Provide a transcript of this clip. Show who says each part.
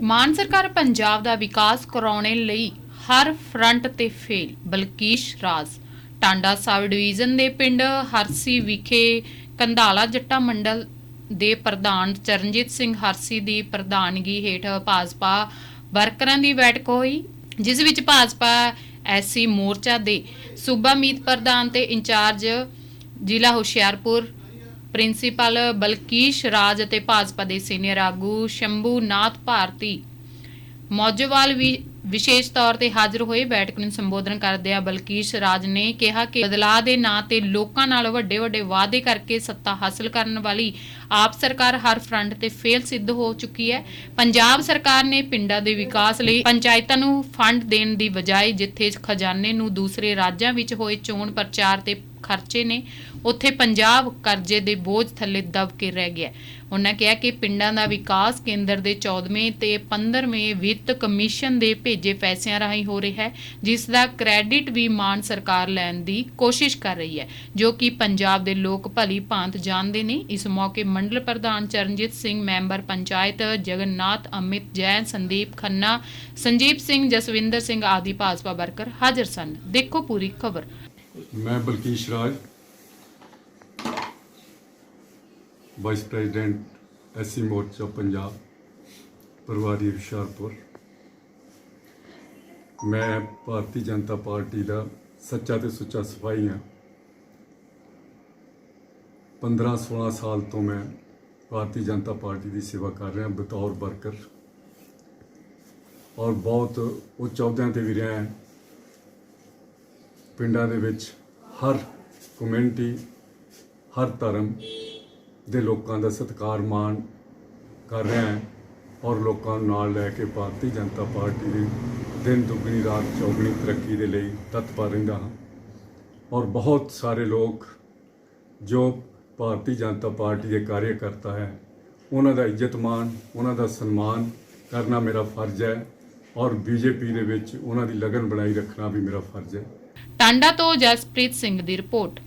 Speaker 1: ਮਾਨ ਸਰਕਾਰ ਪੰਜਾਬ ਦਾ ਵਿਕਾਸ ਕਰਾਉਣੇ ਲਈ ਹਰ ਫਰੰਟ ਤੇ fail, Balkish Raj. Tanda sub division ਦੇ ਪਿੰਡ ਹਰਸੀ ਵਿਖੇ ਕੰਧਾਲਾ ਜੱਟਾ ਮੰਡਲ ਦੇ ਪ੍ਰਧਾਨ ਚਰਨਜੀਤ ਸਿੰਘ ਹਰਸੀ ਦੀ ਪ੍ਰਧਾਨਗੀ ਹੇਠ ਭਾਜਪਾ ਵਰਕਰਾਂ ਦੀ ਬੈਠਕ ਹੋਈ, ਜਿਸ ਵਿੱਚ ਭਾਜਪਾ ਐਸਸੀ ਮੋਰਚਾ ਦੇ ਸੂਬਾ ਮੀਤ ਪ੍ਰਧਾਨ ਤੇ ਇੰਚਾਰਜ ਜ਼ਿਲ੍ਹਾ ਹੁਸ਼ਿਆਰਪੁਰ ਪ੍ਰਿੰਸੀਪਲ ਬਲਕੀਸ਼ ਰਾਜ ਅਤੇ ਭਾਜਪਾ ਦੇ ਸੀਨੀਅਰ ਆਗੂ ਸ਼ੰਭੂ ਨਾਥ ਭਾਰਤੀ ਮੌਜਵਾਲ ਵੀ, ਵਿਸ਼ੇਸ਼ ਤੌਰ ਤੇ ਹਾਜ਼ਰ ਹੋਏ ਬੈਠਕ ਨੂੰ ਸੰਬੋਧਨ ਕਰਦਿਆਂ ਬਲਕੀਸ਼ ਰਾਜ ਨੇ ਕਿਹਾ ਕਿ ਬਦਲਾਅ ਦੇ ਨਾਂ ਤੇ ਲੋਕਾਂ ਨਾਲ ਵੱਡੇ ਵੱਡੇ ਵਾਅਦੇ ਕਰਕੇ ਸੱਤਾ ਹਾਸਲ ਕਰਨ ਵਾਲੀ ਆਪ ਸਰਕਾਰ ਹਰ ਫਰੰਟ ਤੇ ਫੇਲ ਸਿੱਧ ਹੋ ਚੁੱਕੀ ਹੈ। ਪੰਜਾਬ ਸਰਕਾਰ ਨੇ ਪਿੰਡਾਂ ਦੇ ਵਿਕਾਸ ਲਈ ਪੰਚਾਇਤਾਂ ਨੂੰ ਫੰਡ ਦੇਣ ਦੀ ਬਜਾਏ ਜਿੱਥੇ ਖਜ਼ਾਨੇ ਨੂੰ ਦੂਸਰੇ ਰਾਜਾਂ ਵਿੱਚ ਹੋਏ ਚੋਣ ਪ੍ਰਚਾਰ ਤੇ ਖਰਚੇ ਨੇ, ਉੱਥੇ ਪੰਜਾਬ ਕਰਜ਼ੇ ਦੇ ਬੋਝ ਥੱਲੇ ਦਬ ਕੇ ਰਹਿ ਗਿਆ। ਉਹਨਾਂ ਕਿਹਾ ਕਿ ਪਿੰਡਾਂ ਦਾ ਵਿਕਾਸ ਕੇਂਦਰ ਦੇ 14ਵੇਂ ਤੇ 15ਵੇਂ ਵਿੱਤ ਕਮਿਸ਼ਨ ਦੇ ਭੇਜੇ ਪੈਸਿਆਂ ਰਾਹੀਂ ਹੋ ਰਿਹਾ ਹੈ, ਜਿਸ ਦਾ ਕ੍ਰੈਡਿਟ ਵੀ ਮਾਨ ਸਰਕਾਰ ਲੈਣ ਦੀ ਕੋਸ਼ਿਸ਼ ਕਰ ਰਹੀ ਹੈ, ਜੋ ਕਿ ਪੰਜਾਬ ਦੇ ਲੋਕ ਭਲੀ ਭਾਂਤ ਜਾਣਦੇ ਨੇ। ਇਸ ਮੌਕੇ ਮੰਡਲ ਪ੍ਰਧਾਨ ਚਰਨਜੀਤ ਸਿੰਘ, ਮੈਂਬਰ ਪੰਚਾਇਤ ਜਗਨਨਾਥ, ਅਮਿਤ ਜੈਨ, ਸੰਦੀਪ ਖੰਨਾ ਸੰਜੀਵ ਸਿੰਘ, ਜਸਵਿੰਦਰ ਸਿੰਘ ਆਦਿ ਭਾਜਪਾ ਵਰਕਰ ਹਾਜ਼ਰ ਸਨ। ਦੇਖੋ ਪੂਰੀ ਖਬਰ।
Speaker 2: ਮੈਂ Balkish Raj vice president SC Morcha Punjab ਪਰਿਵਾਰੀ Hoshiarpur. ਮੈਂ ਭਾਰਤੀ ਜਨਤਾ ਪਾਰਟੀ ਦਾ ਸੱਚਾ ਤੇ ਸੁੱਚਾ ਸਿਪਾਹੀ ਹਾਂ। 15-16 ਸਾਲ ਤੋਂ ਮੈਂ ਭਾਰਤੀ ਜਨਤਾ ਪਾਰਟੀ ਦੀ ਸੇਵਾ ਕਰ ਰਿਹਾ, ਬਤੌਰ ਵਰਕਰ। ਔਰ ਬਹੁਤ ਉਹ ਚੌਦਿਆਂ ਤੇ ਵੀ ਰਿਹਾ। ਹਾਂ ਪਿੰਡਾਂ ਦੇ ਵਿੱਚ ਹਰ ਕਮਿਊਨਿਟੀ ਹਰ ਧਰਮ ਦੇ ਲੋਕਾਂ ਦਾ ਸਤਿਕਾਰ ਮਾਣ ਕਰ ਰਿਹਾ ਹੈ ਔਰ ਲੋਕਾਂ ਨੂੰ ਨਾਲ ਲੈ ਕੇ ਭਾਰਤੀ ਜਨਤਾ ਪਾਰਟੀ ਦੀ ਦਿਨ ਦੁੱਗਣੀ, ਰਾਤ ਚੌਗਣੀ ਤਰੱਕੀ ਦੇ ਲਈ ਤਤਪਰ ਰਹਿੰਦਾ ਹਾਂ ਔਰ ਬਹੁਤ ਸਾਰੇ ਲੋਕ ਜੋ ਭਾਰਤੀ ਜਨਤਾ ਪਾਰਟੀ ਦੇ ਕਾਰਜਕਰਤਾ ਹੈ, ਉਹਨਾਂ ਦਾ ਇੱਜ਼ਤ ਮਾਣ, ਉਹਨਾਂ ਦਾ ਸਨਮਾਨ ਕਰਨਾ ਮੇਰਾ ਫਰਜ਼ ਹੈ ਔਰ ਬੀਜੇਪੀ ਦੇ ਵਿੱਚ ਉਹਨਾਂ ਦੀ ਲਗਨ ਬਣਾਈ ਰੱਖਣਾ ਵੀ ਮੇਰਾ ਫਰਜ਼ ਹੈ।
Speaker 1: ਟਾਂਡਾ ਤੋਂ ਜਸਪ੍ਰੀਤ ਸਿੰਘ ਦੀ ਰਿਪੋਰਟ।